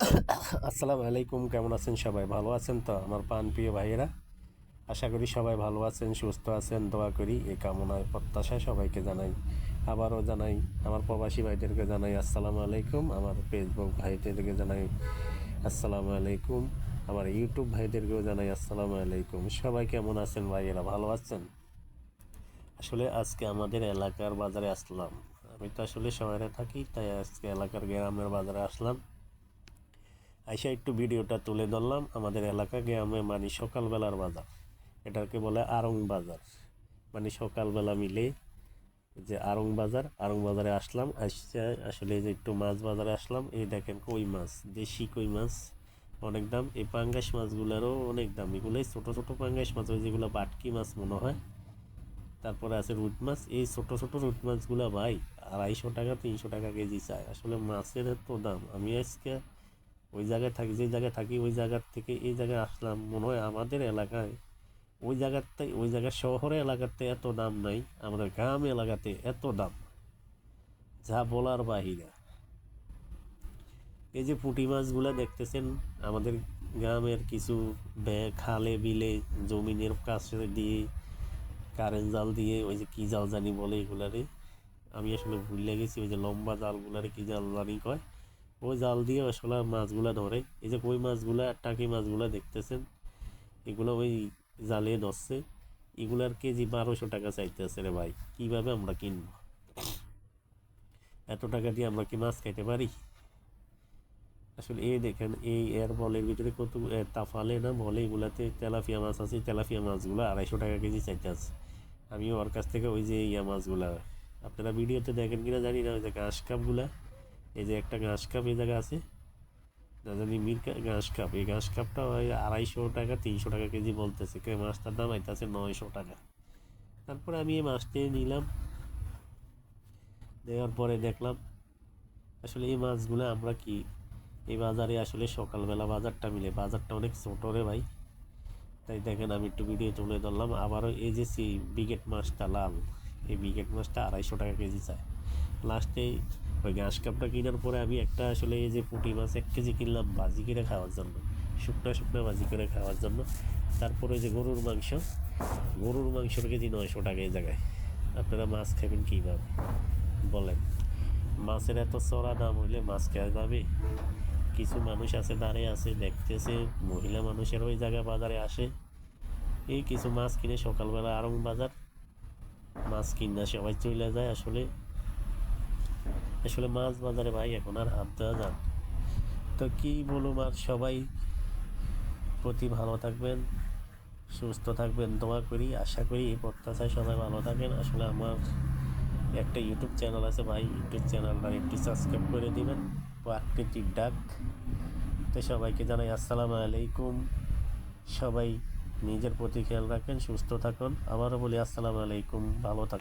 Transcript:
আসসালামু আলাইকুম, কেমন আছেন সবাই? ভালো আছেন তো আমার পান প্রিয় ভাইয়েরা? আশা করি সবাই ভালো আছেন, সুস্থ আছেন। দোয়া করি এই কামনায়, প্রত্যাশায় সবাইকে জানাই, আবারও জানাই, আমার প্রবাসী ভাইদেরকে জানাই আসসালামু আলাইকুম। আমার ফেসবুক ভাইদেরকে জানাই আসসালামু আলাইকুম। আমার ইউটিউব ভাইদেরকেও জানাই আসসালামু আলাইকুম। সবাই কেমন আছেন ভাইয়েরা? ভালো আছেন? আসলে আজকে আমাদের এলাকার বাজারে আসলাম। আমি তো আসলে শহরে থাকি, তাই আজকে এলাকার গ্রামের বাজারে আসলাম। আইসা একটু ভিডিওটা তুলে ধরলাম। আমাদের এলাকা গ্রামে মানে সকালবেলার বাজার, এটাকে বলে আরং বাজার। মানে সকালবেলা মিলে যে আরং বাজার, আরং বাজারে আসলাম, আসছে আসলে যে একটু মাছ বাজারে আসলাম, এই দেখেন কই মাছ, দেশি কই মাছ, অনেক দাম। এই পাঙ্গাস মাছগুলোরও অনেক দাম। এগুলোই ছোটো ছোটো পাঙ্গাস মাছ, ওই যেগুলো বাটকি মাছ মনে হয়। তারপরে আছে রুট মাছ। এই ছোট ছোট রুট মাছগুলো ভাই আড়াইশো টাকা, তিনশো টাকা কেজি চায়। আসলে মাছের এত দাম। আমি আজকে ওই জায়গায় থাকি, যে জায়গায় থাকি, ওই জায়গার থেকে এই জায়গায় আসলাম। মনে হয় আমাদের এলাকায়, ওই জায়গাতে, ওই জায়গার শহরে এলাকাতে এত দাম নাই, আমাদের গ্রাম এলাকাতে এত দাম যা বলার বাহিরে। এই যে পুঁটি মাছগুলো দেখতেছেন, আমাদের গ্রামের কিছু খালে বিলে, জমিনের কাছে দিয়ে, কারেন্ট জাল দিয়ে, ওই যে কি জাল জানি বলে এগুলারে। আমি আসলে ভুলে গেছি, ওই যে লম্বা জালগুলারে কি জাল জানি কয়। ওই জাল দিয়ে আসলে মাছগুলা ধরে। এই যে কই মাছগুলা, টাকি মাছগুলা দেখতেছেন? এগুলো ওই জালে ধরছে। এগুলার কেজি বারোশো টাকা চাইতেছে রে ভাই। কীভাবে আমরা কিনবো? এত টাকা দিয়ে আমরা কি মাছ খাইতে পারি? আসলে এই দেখেন, এই এর বলের ভিতরে কত তাফালে না বলে এগুলাতে তেলাফিয়া মাছ আছে, তেলাফিয়া মাছগুলো আড়াইশো টাকা কেজি চাইতে আছে আমি ওর কাছ থেকে ওই যে ইয়া মাছগুলা। আপনারা ভিডিওতে দেখেন কিনা জানি না, ওই যে ঘাস কাপগুলা। এই যে একটা ঘাস কাপ এই জায়গা আছে। না জানি মির ঘাস কাপ। এই ঘাস কাপটা ওই আড়াইশো টাকা, তিনশো টাকা কেজি বলতেছে। কে মাছটার দাম আইতাছে নয়শো টাকা। তারপরে আমি এই মাছটি নিলাম। দেওয়ার পরে দেখলাম, আসলে এই মাছগুলো আমরা কি? এই বাজারে আসলে সকালবেলা বাজারটা মিলে। বাজারটা অনেক ছোটো রে ভাই। তাই দেখেন আমি একটু ভিডিও তুলে ধরলাম। আবারও এই যে সেই বিগেট মাছটা লাল। এই বিগেট মাছটা আড়াইশো টাকা কেজি চায়। লাস্টে ওই ঘাস কাপটা কেনার পরে আমি একটা আসলে এই যে পুঁটি মাছ এক কেজি কিনলাম ভাজি করে খাওয়ার জন্য, শুকনো শুকনো ভাজি করে খাওয়ার জন্য। তারপরে ওই যে গরুর মাংস, গরুর মাংসর কেজি নয়শো টাকা এই জায়গায়। আপনারা মাছ খাবেন কীভাবে? বলেন। মাছের এত চড়া দাম হইলে মাছ খাওয়া যাবে? কিছু মানুষ আছে, দাঁড়িয়ে আছে, দেখতেছে, মহিলা মানুষের ওই জায়গায় বাজারে আসে। এই কিছু মাছ কিনে সকালবেলা আরং বাজার, মাছ কিনা সবাই চলে যায় আসলে। আসলে মাছ বাজারে ভাই এখন আর হাত দেওয়া যান তো কি বলুম আর সবাই প্রতি ভালো থাকবেন, সুস্থ থাকবেন, দোয়া করি, আশা করি এই প্রত্যাশায় সবাই ভালো থাকেন। আসলে আমার একটা ইউটিউব চ্যানেল আছে ভাই ইউটিউব চ্যানেলটা একটু সাবস্ক্রাইব করে দিবেন। প্রাকৃতিক ডাক। তো সবাইকে জানাই আসসালামু আলাইকুম। সবাই নিজের প্রতি খেয়াল রাখেন, সুস্থ থাকুন। আবারও বলি আসসালামু আলাইকুম, ভালো থাকুন।